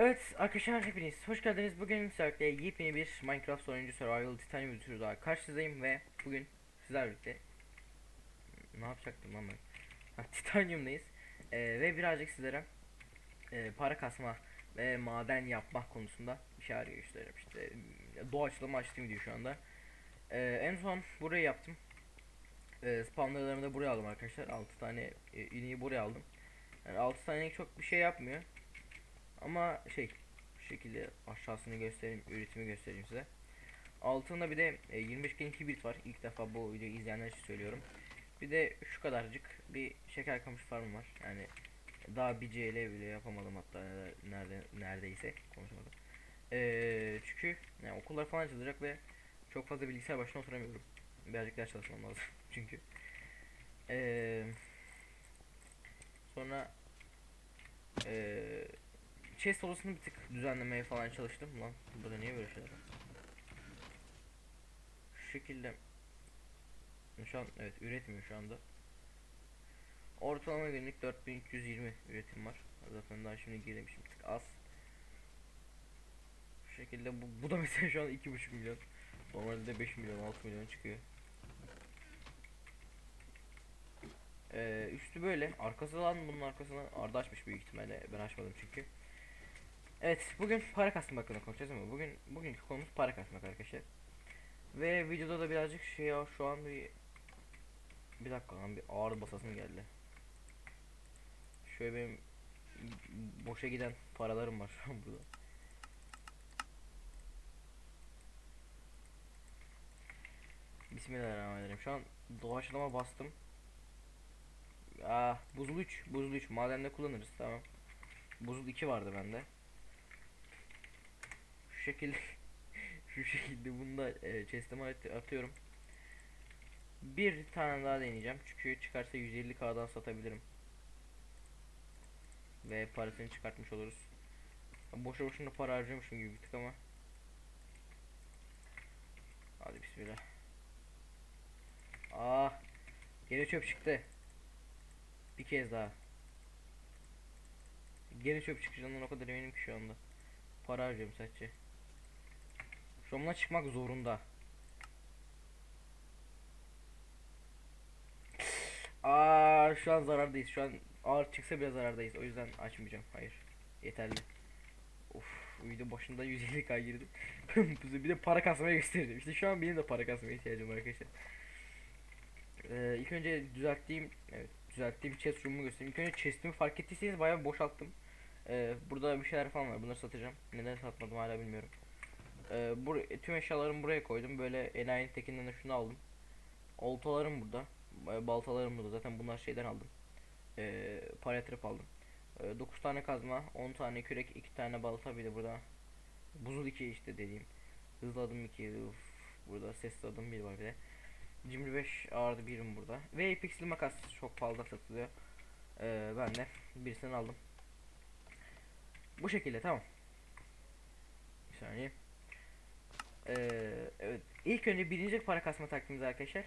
Evet arkadaşlar hepiniz hoş geldiniz. Bugün sizlerle yepyeni bir Minecraft oyuncu Survival Titanium videosu daha karşınızdayım ve bugün sizlerle birlikte ne yapacaktım ben? Ha, Titanium'dayız Ee, ve birazcık sizlere e, para kasma ve maden yapmak konusunda bir şeyler göstereceğim işte doğaçlama açtım video şu anda. Ee, en son burayı yaptım. Ee, spawnerlarımı da buraya aldım arkadaşlar. 6 tane e, ineği buraya aldım. Yani 6 tane çok bir şey yapmıyor. Ama şey şu şekilde aşağısını göstereyim, üretimi göstereyim size. Altında bir de e, 25 gen kibrit var. İlk defa bu videoyu izleyenler için söylüyorum. Bir de şu kadarcık bir şeker kamış farmı var. Yani daha bir CL bile yapamadım hatta nerede neredeyse konuşamadım. Ee, çünkü yani okullar falan açılacak ve çok fazla bilgisayar başına oturamıyorum. Birazcık ders çalışmam lazım çünkü. Ee, sonra ee, chest odasını bir tık düzenlemeye falan çalıştım lan. Burada niye böyle şeyler? Şu şekilde şu an evet üretmiyor şu anda. Ortalama günlük 4320 üretim var. Zaten daha şimdi girmişim tık az. Şu şekilde bu, bu da mesela şu an 2.5 milyon. Normalde 5 milyon 6 milyon çıkıyor. Ee, üstü böyle. Arkası lan bunun arkasına Arda açmış büyük ihtimalle. Ben açmadım çünkü. Evet bugün para kasmak hakkında konuşacağız ama bugün bugünkü konumuz para kasmak arkadaşlar. Ve videoda da birazcık şey ya şu an bir bir dakika lan bir ağır basasım geldi. Şöyle benim boşa giden paralarım var şu an burada. Bismillahirrahmanirrahim. Şu an doğaçlama bastım. Ah, buzul 3, buzul 3 madende kullanırız tamam. Buzul 2 vardı bende. Şekilde şu şekilde bunu da e, chest'ime at- atıyorum. Bir tane daha deneyeceğim çünkü çıkarsa 150k'dan satabilirim. Ve parasını çıkartmış oluruz. Boşu boşuna para harcıyormuşum gibi bir tık ama. Hadi bismillah. Ah, geri çöp çıktı. Bir kez daha. Geri çöp çıkacağından o kadar eminim ki şu anda. Para harcıyorum sadece. Buna çıkmak zorunda. Aa şu an zarardayız. Şu an ağır çıksa bile zarardayız. O yüzden açmayacağım. Hayır. Yeterli. Of video başında 150k girdi. bir de para kasmaya gösterdim. İşte şu an benim de para kasmaya ihtiyacım var arkadaşlar. Ee, ilk önce düzelttiğim evet düzelttiğim chest room'u göstereyim. İlk önce chest'imi fark ettiyseniz bayağı boşalttım. Ee, burada bir şeyler falan var. Bunları satacağım. Neden satmadım hala bilmiyorum. Ee, bur tüm eşyalarımı buraya koydum. Böyle enayinin tekinden de şunu aldım. Oltalarım burada. e, Baltalarım burada. Zaten bunlar şeyden aldım. Ee, para aldım. Ee, 9 tane kazma, 10 tane kürek, 2 tane balta bir de burada. Buzul 2 işte dediğim. Hızlı adım 2. Uf, burada sesli adım 1 var bir de. 25 ağırdı birim burada. Ve pixel makas çok fazla satılıyor. Ee, ben de birisini aldım. Bu şekilde tamam. Bir saniye. Ee, evet. İlk önce birinci para kasma taktiğimiz arkadaşlar.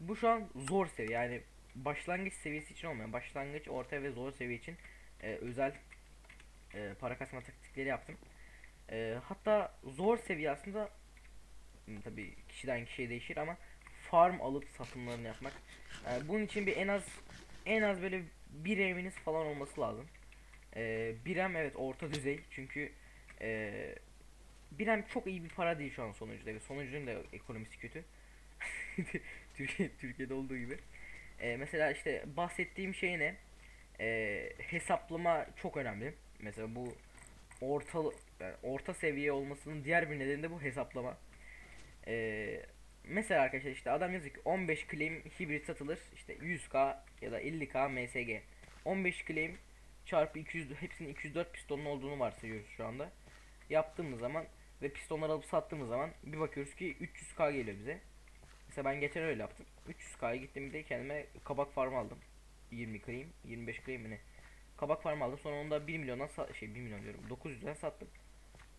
Bu şu an zor seviye yani başlangıç seviyesi için olmayan başlangıç orta ve zor seviye için e, özel e, para kasma taktikleri yaptım. E, hatta zor seviye aslında tabi kişiden kişiye değişir ama farm alıp satımlarını yapmak. Yani bunun için bir en az en az böyle bir eviniz falan olması lazım. Ee, birem evet orta düzey çünkü ee, birem çok iyi bir para değil şu an sonucuda sonucunun da ekonomisi kötü. Türkiye Türkiye'de olduğu gibi. Ee, mesela işte bahsettiğim şey ne? Ee, hesaplama çok önemli. Mesela bu orta yani orta seviye olmasının diğer bir nedeni de bu hesaplama. Ee, mesela arkadaşlar işte adam yazıyor ki 15 claim hibrit satılır işte 100k ya da 50k MSG 15 claim çarpı 200 hepsinin 204 pistonun olduğunu varsayıyoruz şu anda yaptığımız zaman ve pistonları alıp sattığımız zaman bir bakıyoruz ki 300k geliyor bize. Mesela ben geçen öyle yaptım. 300k'ya gittim bir de kendime kabak farm aldım. 20 claim 25 claim mi ne? Kabak farm aldım. Sonra onu da 1 milyondan sa- şey 1 milyon diyorum 900'den sattım.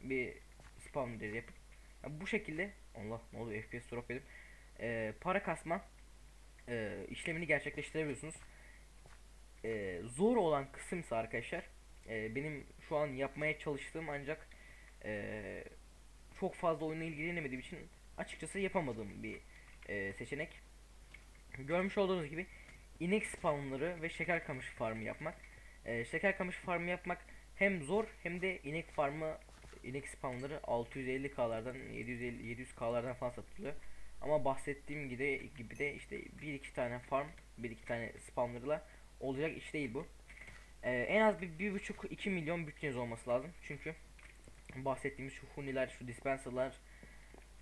Bir spawn dedi yapıp. Ya bu şekilde Allah ne oluyor FPS drop edip e, para kasma e, işlemini gerçekleştirebiliyorsunuz. E, zor olan kısım ise arkadaşlar e, benim şu an yapmaya çalıştığım ancak e, çok fazla oyunla ilgilenemediğim için açıkçası yapamadığım bir e, seçenek. Görmüş olduğunuz gibi inek spawnları ve şeker kamışı farmı yapmak. E, şeker kamışı farmı yapmak hem zor hem de inek farmı inek spawnları 650k'lardan 750 700k'lardan falan satılıyor. Ama bahsettiğim gibi gibi de işte bir iki tane farm, bir iki tane spawnlarla olacak iş değil bu. Ee, en az bir bir buçuk iki milyon bütçeniz olması lazım. Çünkü bahsettiğimiz şu huniler, şu dispenserlar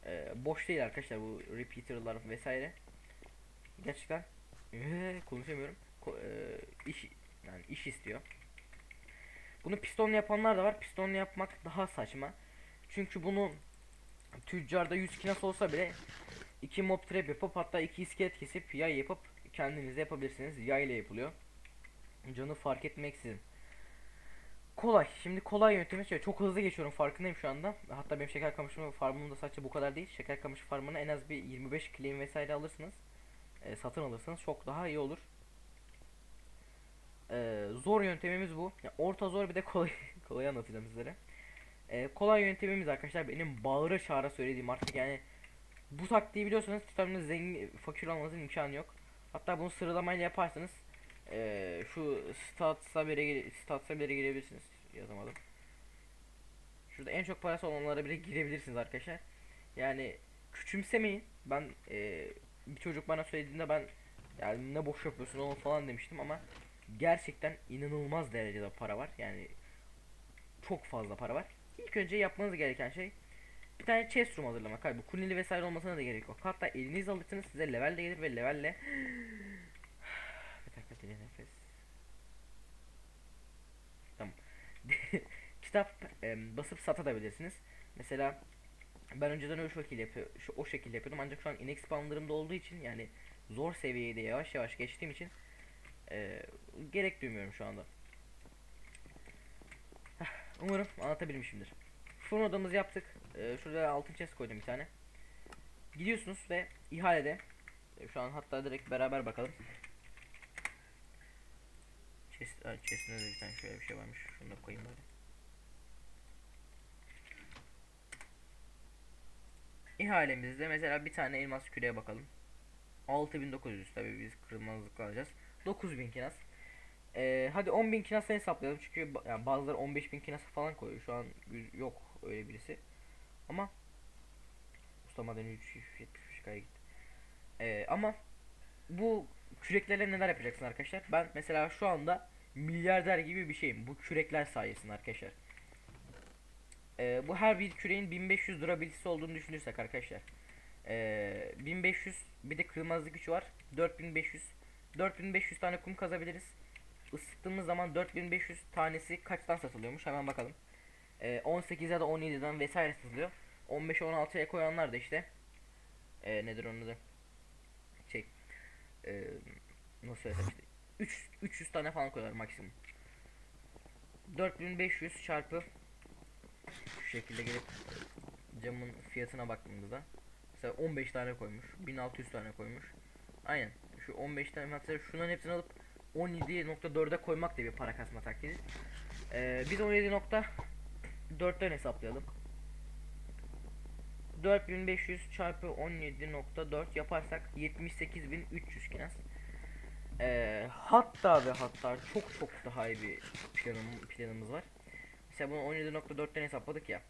e, boş değil arkadaşlar bu repeater'lar vesaire. Gerçekten eee, konuşamıyorum. Ko- e, iş yani iş istiyor. Bunu pistonlu yapanlar da var. Pistonlu yapmak daha saçma. Çünkü bunu tüccarda 100 kinas olsa bile iki mob trap yapıp hatta iki iskelet kesip yay yapıp kendiniz de yapabilirsiniz. Yay ile yapılıyor. Canı fark etmeksizin. Kolay. Şimdi kolay yöntemi şöyle çok hızlı geçiyorum farkındayım şu anda. Hatta benim şeker kamışım farmım da sadece bu kadar değil. Şeker kamışı farmına en az bir 25 claim vesaire alırsınız. E, satın alırsınız çok daha iyi olur. E, zor yöntemimiz bu. Ya, orta zor bir de kolay kolay anlatacağım sizlere. E, kolay yöntemimiz arkadaşlar benim bağıra çağıra söylediğim artık yani bu taktiği biliyorsanız tutarınız zengin fakir olmanızın imkanı yok. Hatta bunu sıralamayla yaparsanız eee, şu stats'a bile stats'a bile girebilirsiniz. Yazamadım. Şurada en çok parası olanlara bile girebilirsiniz arkadaşlar. Yani küçümsemeyin. Ben eee, bir çocuk bana söylediğinde ben yani ne boş yapıyorsun oğlum falan demiştim ama gerçekten inanılmaz derecede para var. Yani çok fazla para var. İlk önce yapmanız gereken şey bir tane chest room hazırlamak. Bu kunili vesaire olmasına da gerek yok. Hatta elinizle alırsınız size level de gelir ve levelle bir dakika derin nefes. Tamam. Kitap em, basıp satabilirsiniz. Mesela ben önceden o şekilde yapıyor, şu o şekilde yapıyordum ancak şu an inek spawnlarımda olduğu için yani zor seviyede yavaş yavaş geçtiğim için e, gerek duymuyorum şu anda. Umarım anlatabilmişimdir. Fırın odamızı yaptık. Ee, şurada altın chest koydum bir tane. Gidiyorsunuz ve ihalede e, şu an hatta direkt beraber bakalım. Chest, chest'inde de bir tane şöyle bir şey varmış. Şunu da koyayım böyle. İhalemizde mesela bir tane elmas küreye bakalım. 6900 tabii biz kırmızılıkla alacağız. 9000 kinas. Ee, hadi 10.000 kinasını hesaplayalım çünkü yani bazıları 15.000 kinası falan koyuyor. Şu an yok öyle birisi. Ama Usta madeni 375 kaya gitti. Ee, ama bu küreklerle neler yapacaksın arkadaşlar? Ben mesela şu anda milyarder gibi bir şeyim. Bu kürekler sayesinde arkadaşlar. Ee, bu her bir küreğin 1500 durabilitesi olduğunu düşünürsek arkadaşlar. Ee, 1500 bir de kırılmazlık gücü var. 4500 4500 tane kum kazabiliriz. Isıttığımız zaman 4500 tanesi kaçtan satılıyormuş hemen bakalım. Ee, 18 ya da 17'den vesaire satılıyor. 15'e 16'ya koyanlar da işte ee, nedir onun adı? Şey ee, nasıl söylesem 3 300 tane falan koyuyorlar maksimum. 4500 çarpı şu şekilde gelip camın fiyatına baktığımızda mesela 15 tane koymuş 1600 tane koymuş. Aynen şu 15 tane mesela şunların hepsini alıp 17.4'e koymak da bir para kasma taktiği. Ee, biz 17.4'ten hesaplayalım. 4500 çarpı 17.4 yaparsak 78.300 kinas ee, hatta ve hatta çok çok daha iyi bir planım, planımız var Mesela bunu 17.4'ten hesapladık ya.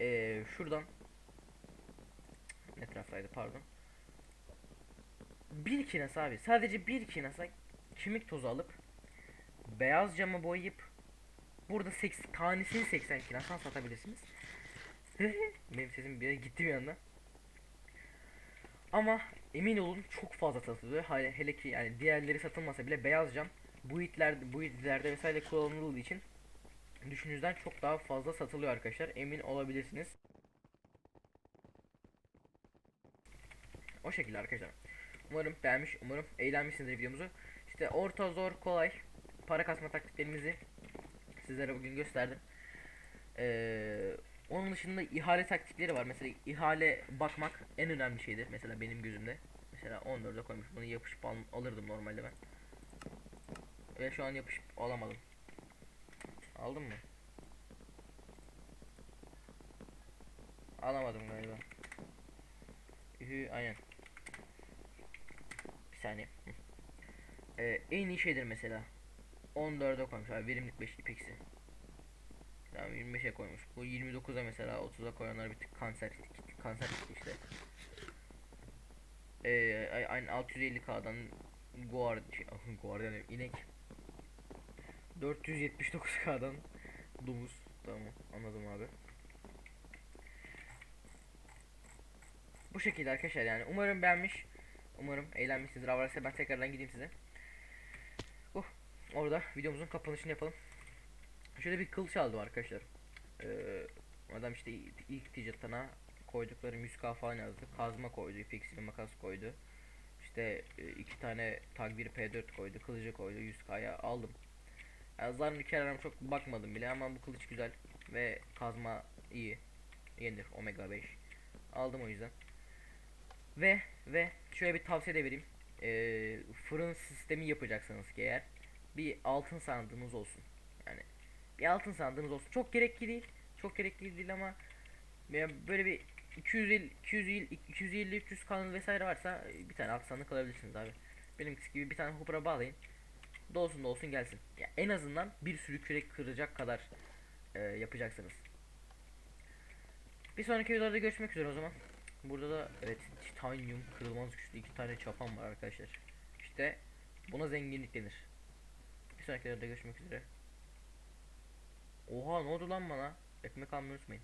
Ee, şuradan ne pardon. Bir kinas abi. Sadece bir kinasa kemik tozu alıp beyaz cama boyayıp burada 80 tanesini 80 kinastan satabilirsiniz. Benim sesim bir gitti bir anda. Ama emin olun çok fazla satılıyor. Hele, hele ki yani diğerleri satılmasa bile beyaz cam bu itlerde bu itlerde vesaire kullanıldığı için düşündüğünüzden çok daha fazla satılıyor arkadaşlar. Emin olabilirsiniz. O şekilde arkadaşlar. Umarım beğenmiş, umarım eğlenmişsinizdir videomuzu. İşte orta zor kolay para kasma taktiklerimizi sizlere bugün gösterdim. Ee, onun dışında ihale taktikleri var. Mesela ihale bakmak en önemli şeydir. Mesela benim gözümde. Mesela 14'e koymuş. Bunu yapışıp al- alırdım normalde ben. Ve şu an yapışıp alamadım. Aldın mı? Alamadım galiba. Ühü, aynen. Bir saniye. Ee, en iyi şeydir mesela. 14'e koymuş abi verimlilik 5 ipeksi. Tamam 25'e koymuş. Bu 29'a mesela 30'a koyanlar bir tık kanser kanser işte. Ee, ay- aynı 650k'dan Guard şey, Guardian inek 479k'dan domuz tamam anladım abi. Bu şekilde arkadaşlar yani umarım beğenmiş. Umarım eğlenmişsinizdir. Varsa ben tekrardan gideyim size. Oh, orada videomuzun kapanışını yapalım. Şöyle bir kılıç aldım arkadaşlar. Ee, adam işte ilk, ticatına koydukları müska falan yazdı. Kazma koydu, ipeksi makas koydu. İşte e, iki tane tag 1 P4 koydu, kılıcı koydu, 100k'ya aldım. Yani aram çok bakmadım bile ama bu kılıç güzel ve kazma iyi. Yenir omega 5. Aldım o yüzden. Ve ve şöyle bir tavsiye de vereyim. Ee, fırın sistemi yapacaksanız ki eğer bir altın sandığınız olsun. Bir altın sandığınız olsun. Çok gerekli değil. Çok gerekli değil ama böyle bir 250 250 250 300 kanal vesaire varsa bir tane altın sandık alabilirsiniz abi. Benimkisi gibi bir tane hoopera bağlayın. Dolsun dolsun gelsin. Ya en azından bir sürü kürek kıracak kadar e, yapacaksınız. Bir sonraki videolarda görüşmek üzere o zaman. Burada da evet titanium kırılmaz güçlü iki tane çapan var arkadaşlar. İşte buna zenginlik denir. Bir sonraki videoda görüşmek üzere. Oha ne oldu lan bana? Ekmek almayı unutmayın.